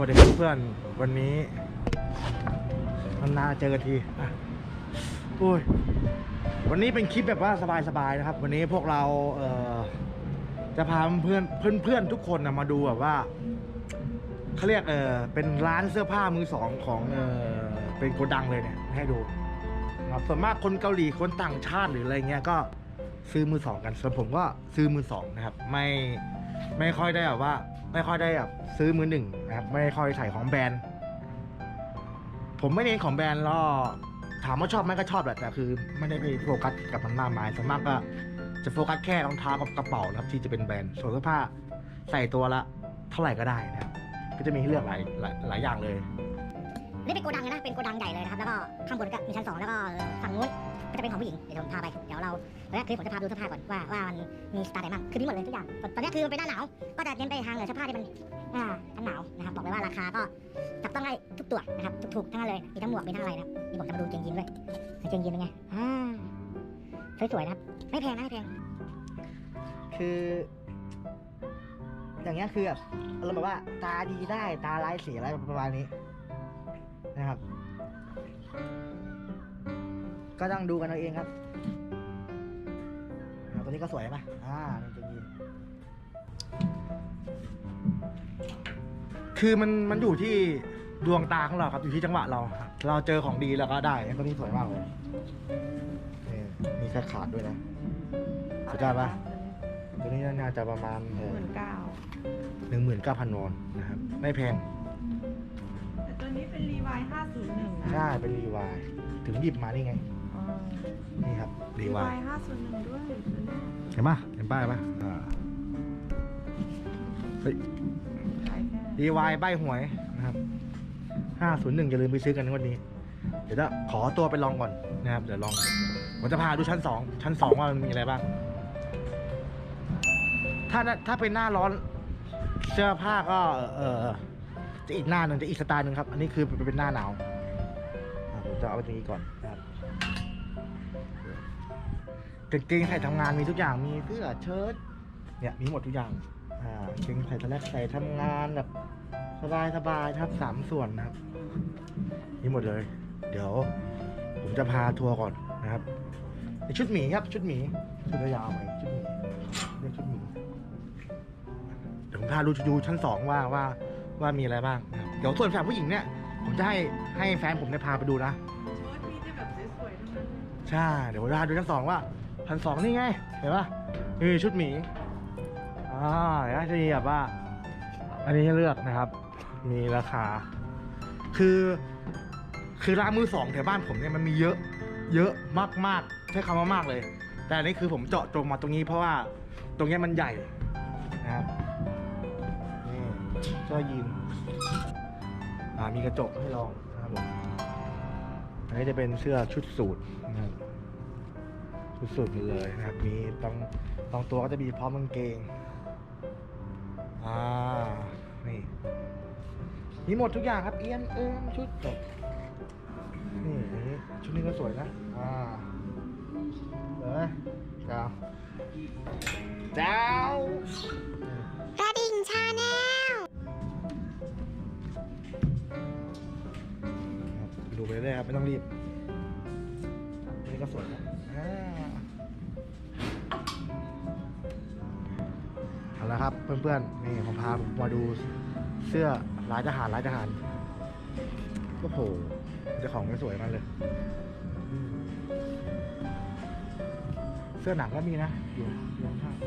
วัสดีครับเพื่อนวันนี้นานๆเจอกันทีอะโอ้ยวันนี้เป็นคลิปแบบว่าสบายๆนะครับ วันนี้พวกเราเอ่อจะพาเพื่อนเพื่อนเพื่อนทุกคนนะมาดูแบบว่าเขาเรียกเออเป็นร้านเสื้อผ้ามือสองของเออเป็นโกดังเลยเนี่ยให้ดูครับส่วนมากคนเกาหลีคนต่างชาติหรืออะไรเงี้ยก็ซื้อมือสองกันส่วนผมก็ซื้อมือสองนะครับ ไม่ไม่ค่อยได้แบบว่า ไม่ค่อยได้แบบซื้อมือหนึ่งนะครับ ไม่ค่อยใส่ของแบรนด์ ผมไม่เน้นของแบรนด์ล้วถามว่าชอบไหมก็ชอบแหละแต่คือไม่ได้ไปโฟกัสกับมันมากมายส่วนมากก็จะโฟกัสแค่รองเท้ากับกระเป๋านะครับที่จะเป็นแบรนด์ส่วนเสื้อผ้าใส่ตัวละเท่าไหร่ก็ได้นะครับ ก็จะมีให้เลือกหลายหลายหลายอย่างเลย นี่เป็นโกดังเลยนะ เป็นโกดังใหญ่เลยนะครับ แล้วก็ข้างบนก็มีชั้นสองแล้วก็ฝั่งนู้น จะเป็นของผู้หญิง เดี๋ยวผมพาไป เดี๋ยวเราตอนแรกคือผมจะพาดูเสื้อผ้าก่อนว่าว่ามันมีสไตล์ไหนบ้าง คือมีหมดเลยทุกอย่าง ตอนนี้คือมันเป็นหน้าหนาว ก็จะเน้นไปทางเสื้อผ้าที่มันอ่ากันหนาวนะครับ บอกเลยว่าราคาก็จับต้องได้ทุกตัวนะครับ ถูกๆทั้งนั้นเลย มีทั้งหมวก มีทั้งอะไรนะครับนี่ผมจะมาดูเกงยีนด้วยเกงยีนเป็นไง อ่า สวยๆนะครับ ไม่แพงนะไม่แพง คือ อย่างเงี้ยคือแบบเราแบบว่าตาดีได้ ตาร้ายเสียอะไรประมาณนี้ ก็ต้องดูกันเอาเองครับอ่าตัวนี้ก็สวยไหมอ่านี่จะยินคือมันมันอยู่ที่ดวงตาของเราครับอยู่ที่จังหวะเราครับเราเจอของดีแล้วก็ได้ตัวนี้สวยมากเลยนี่มีแค่ขาดด้วยนะสุดยอดปะตัวนี้น่าจะประมาณหมื่นเก้าหนึ่งหมื่นเก้าพันวอนนะครับ ไม่แพงแต่ตัวนี้เป็นรีวายห้าศูนย์หนึ่งนะใช่ เป็นรีวาย ถึงหยิบมานี่ไงอ๋อ นี่ครับรีรีวาวายยห้าศูนย์หนึ่งด้วยตัวนี้เห็นปะเห็นป้ายปะอ่าเฮ้ยขายแค่รีวายใบหวยนะครับห้าศูนย์หนึ่งอย่าลืมไปซื้อกันในวันนี้ เดี๋ยวจะขอตัวไปลองก่อนนะครับ เดี๋ยวลอง ผมจะพาดูชั้นสองชั้นสองว่ามันมีอะไรบ้าง ถ้าถ้าเป็นหน้าร้อนเสื้อผ้าก็เออจะอีกหน้าหนึ่งจะอีกสไตล์หนึ่งครับ อันนี้คือเป็นหน้าหนาวอะผมจะเอาไปตรงนี้ก่อนนะครับ กางเกงใส่ทำงานมีทุกอย่างมีเสื้อเชิ้ตเนี่ยมีหมดทุกอย่างอ่ากางเกงใส่ทะเลใส่ทำงานแบบสบายสบายๆนะครับสามส่วนนะครับมีหมดเลย เดี๋ยว ผมจะพาทัวร์ก่อนนะครับในชุดหมีครับ ชุดหมีชุดยาวไปชุดหมีเรียกชุดหมีเดี๋ยวผมพาดูดูชั้นสองว่าว่าว่ามีอะไรบ้างนะครับเดี๋ยวส่วนฝั่งผู้หญิงเนี่ย ผมจะให้ให้แฟนผมเนี่ยพาไปดูนะ ชุดมีแต่แบบสวยๆทั้งนั้นใช่ เดี๋ยวผมจะพาดูชั้นสองว่า ชั้นสองนี่ไง เห็นปะนี่ชุดหมีอ่าเดี๋ยวจะมีแบบว่า อันนี้ให้เลือกนะครับ มีราคา คือ คือร้านมือสองแถวบ้านผมเนี่ยมันมีเยอะ เยอะมากๆใช้คำว่ามากเลย แต่อันนี้คือผมเจาะจงมาตรงนี้เพราะว่าตรงนี้มันใหญ่นะครับนี่เสื้อยีนอ่ามีกระจกให้ลองนะครับผมอันนี้จะเป็นเสื้อชุดสูทนะครับ ชุดสูทหมดเลยนะครับ มีตรงตรงตัวก็จะมีพร้อมกางเกง อ่า นี่มีหมดทุกอย่างครับ เอียนเอิมชุดจบนี่อันนี้ชุดนี้ก็สวยนะ อ่าเห็นไหมเจ้าเจ้ากระดิ่งชาแนลครับดูไปเรื่อยๆครับ ไม่ต้องรีบอันนี้ก็สวยนะอ่า เอาละครับเพื่อนๆนี่ผมพามาดูเสื้อลายทหารลายทหารโอ้โหเจ้าของก็สวยมากเลย เสื้อหนังก็มีนะอยู่อยู่ข้างๆ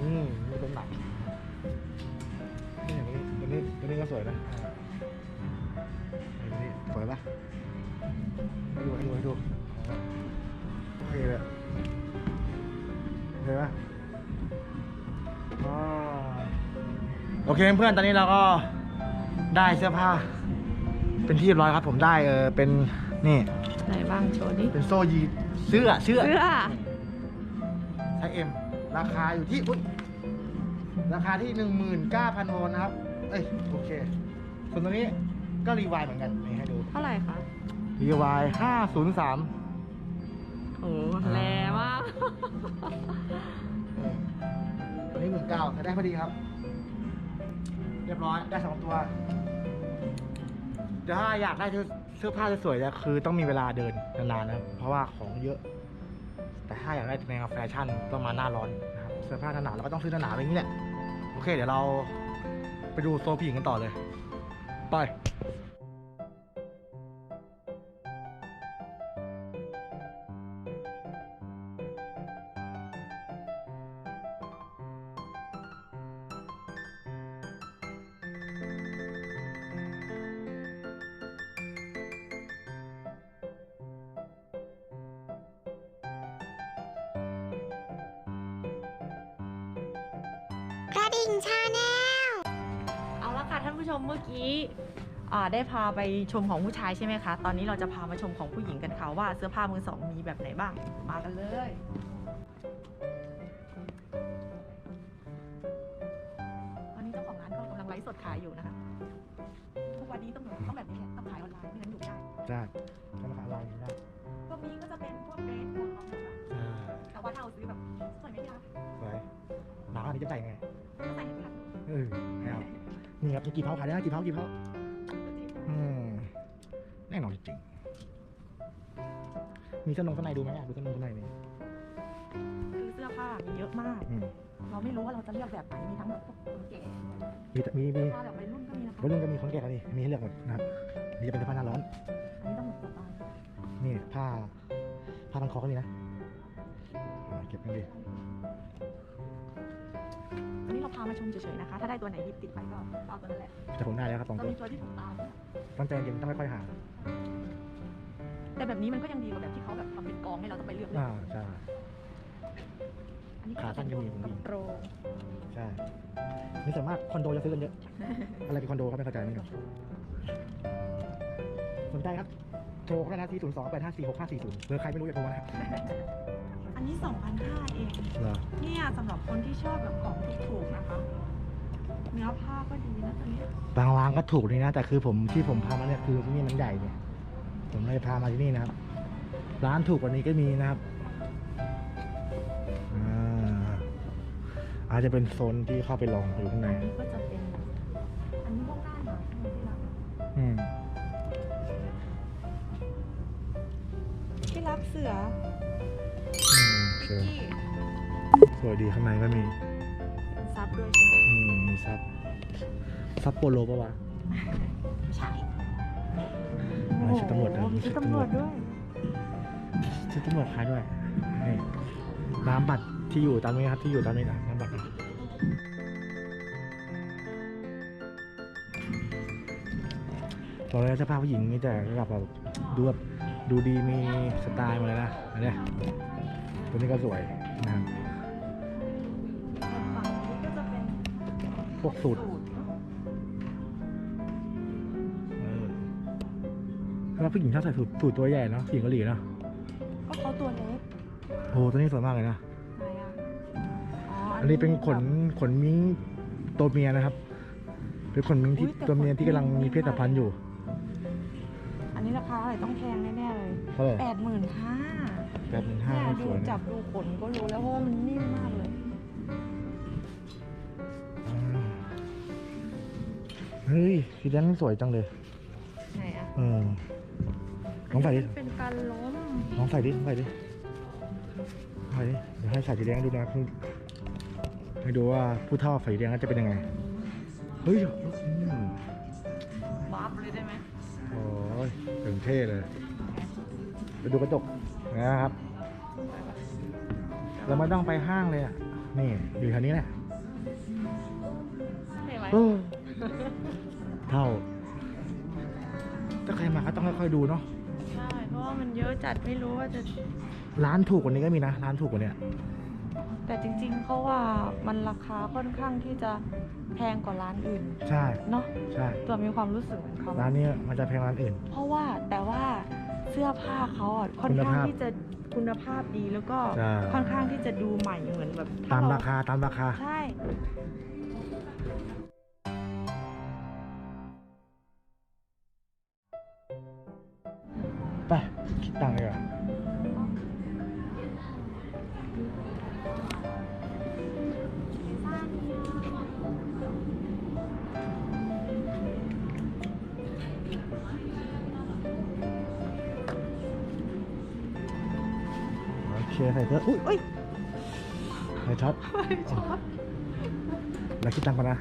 อืมนี่เป็นหนังนี่อย่างนี้ตัวนี้ตัวนี้ก็สวยนะอ่าตัวนี้สวยปะ ให้ดูให้ดูให้ดูโอเคเลยเห็นปะอ่าโอเคเพื่อนๆตอนนี้เราก็ได้เสื้อผ้า เป็นที่เรียบร้อยครับ ผมได้เออเป็นนี่ไหนบ้างโชว์ดิเป็นโซยีเสื้อเสื้อเสื้อไซส์เอ็มราคาอยู่ที่อุ๊ยราคาที่หนึ่งหมื่นเก้าพันวอนนะครับ เอ้ยโอเคส่วนตัวนี้ก็รีวายเหมือนกันนี่ให้ดู เท่าไหร่คะ รีวายห้าศูนย์สามโอ้แรมาก ตัวนี้หมื่นเก้าใช้ได้พอดีครับรียบร้อยได้สองตัวแต่ถ้าอยากได้เสื้อผ้าสวยๆเนี่ยคือต้องมีเวลาเดินนานๆนะครับเพราะว่าของเยอะ แต่ถ้าอยากได้แนวแฟชั่นต้องมาหน้าร้อนนะครับเสื้อผ้าหนาๆเราก็ต้องซื้อหนาๆแบบนี้แหละโอเค เดี๋ยวเราไปดูโซนผู้หญิงกันต่อเลยไป กระดิ่งชาแนล เอาละค่ะท่านผู้ชมเมื่อกี้อ่าได้พาไปชมของผู้ชายใช่ไหมคะ ตอนนี้เราจะพามาชมของผู้หญิงกันค่ะว่าเสื้อผ้ามือสองมีแบบไหนบ้าง มากันเลย ตอนนี้เจ้าของร้านก็กำลังไลฟ์สดขายอยู่นะคะ ทุกวันนี้ต้องต้องแบบนี้แหละต้องขายออนไลน์ไม่งั้นอยู่ไม่ได้จ้า นี่ครับมีกี่เผาขายได้นะกี่เผากี่เผาอืมแน่นอนจริงๆมีเส้นนงข้างในดูไหมอะดูเส้นนงข้างในนี่คือเสื้อผ้ามีเยอะมาก อืมเราไม่รู้ว่าเราจะเลือกแบบไหนมีทั้งแบบพวกคนแก่มีมีมีผ้าแบบวัยรุ่นก็มีนะคะวัยรุ่นก็มีคนแก่ก็มีมีให้เลือกหมดนะครับนี่จะเป็นเสื้อผ้าหน้าร้อน อันนี้ต้องหมดสไตล์นี่ผ้าผ้าพันคอก็มีนะอ่าเก็บกันดี อันนี้เราพามาชมเฉยๆนะคะ ถ้าได้ตัวไหนหยิบติดไปก็เอาตัวนั้นแหละแต่ผมได้แล้วครับสองเราตัวมีตัวที่ถูกตามต้องใจเย็นต้องค่อยๆหาแต่แบบนี้มันก็ยังดีกว่าแบบที่เขาแบบทำเป็นกองให้เราต้องไปเลือกเลือ่าอกใช่ อันนี้ขาสั้นก็มีผมมีโปรใช่นี่ส่วนมากคอนโดจะซื้อกันเยอะ อะไรเป็นคอนโดครับไม่เข้าใจเหมือนกันสนใจครับ โทรก็ได้นะที่ศูนย์สองแปดห้าสี่หกห้าสี่ศูนย์เบอร์ใครไม่รู้อย่าโทรมานะครับ อันนี้2,500เอง เหรอ เนี่ยสำหรับคนที่ชอบแบบของถูกๆนะคะ เนื้อผ้าก็ดีนะตัวเนี้ยบางร้านก็ถูกนี่นะ แต่คือผมที่ผมพามาเนี่ยคือที่นี่มันใหญ่เนี่ย ผมเลยพามาที่นี่นะครับ ร้านถูกกว่านี้ก็มีนะครับอ่าอาจจะเป็นโซนที่เข้าไปลองอยู่ข้างใน อันนี้ก็จะเป็นอั เสืออืมพิกเชิญกี้สวยดีข้างในก็มีซับด้วยใช่ไหมอืมมีซับซับโปโลปะวะใช่อ่าชุดตำรวจนะโอ้โหมีชุดตำรวจด้วยชุดตำรวจขายด้วยนี่น้ำบัตรที่อยู่ตามนี้ครับที่อยู่ตามนี้นะน้ำบัตรนะตอนแรกเสื้อผ้าผู้หญิงนี่แต่ระดับแบบดูแบบ ดูดีมีสไตล์หมาเลยนะอันเนี้ยตัวนี้ก็สวยนะครับฝั่งนี้ก็จะเป็นพวกสูตรสูตรเออแล้วผู้หญิงชอบใส่สูตรสูตรตัวใหญ่เนาะผู้หญิงเกาหลีเนาะก็เขาตัวเล็กโอ้ตัวนี้สวยมากเลยนะ ไหนอะอ๋ออัอันนี้เป็นขนขนมิ้งตัวเมียนะครับ เป็นขนมิ้งที่ตัวเมียที่กำลังมีเพศสัมพันธ์อยู่ อันนี้ราคาเท่าไหร่ต้องแพงแน่ๆเลยเท่าไหร่แปดหมื่นห้าแปดหมื่นห้าเนี่ยสดูวยจันะบดูขนก็รู้แล้วเพราะว่ามันนิ่มมากเลย อ่าเฮ้ยสีแดงสวยจังเลย ไหนอะเออลองใส่ดิ เป็นการล้มลองใส่ดิลองใส่ดิใส่ดิ เดี๋ยวให้ใส่สีแดงดูนะคือให้ดูว่าผู้เท่าใส่สีแดงแล้วจะเป็นยังไง เฮ้ยอืม โอ้ยถึงเท่เลยไปดูกระจกนะครับ เราไม่ต้องไปห้างเลยอะ นี่อยู่แถวนี้แหละเห็นไหมเออเท่า ถ้าใครมาก็ต้องค่อยๆดูเนาะ ใช่ เพราะว่ามันเยอะจัดไม่รู้ว่าจะ ร้านถูกกว่านี้ก็มีนะ ร้านถูกกว่าเนี้ย แต่จริงๆเขาว่ามันราคาค่อนข้างที่จะแพงกว่าร้านอื่นใช่เนาะใช่ตัวมีความรู้สึกเหมือนเขาร้านนี้มันจะแพงร้านอื่น เพราะว่าแต่ว่าเสื้อผ้าเขาอะค่อนคุณข้างภาพที่จะคุณภาพดีแล้วก็ใช่ค่อนข้างที่จะดูใหม่เหมือนแบบตามเราคาตามราคาใช่ ใส่เสื้ออุ้ยเอ้ยใส่ช็อตไม่ช็อตแล้วคิดตังค์ก่อนนะ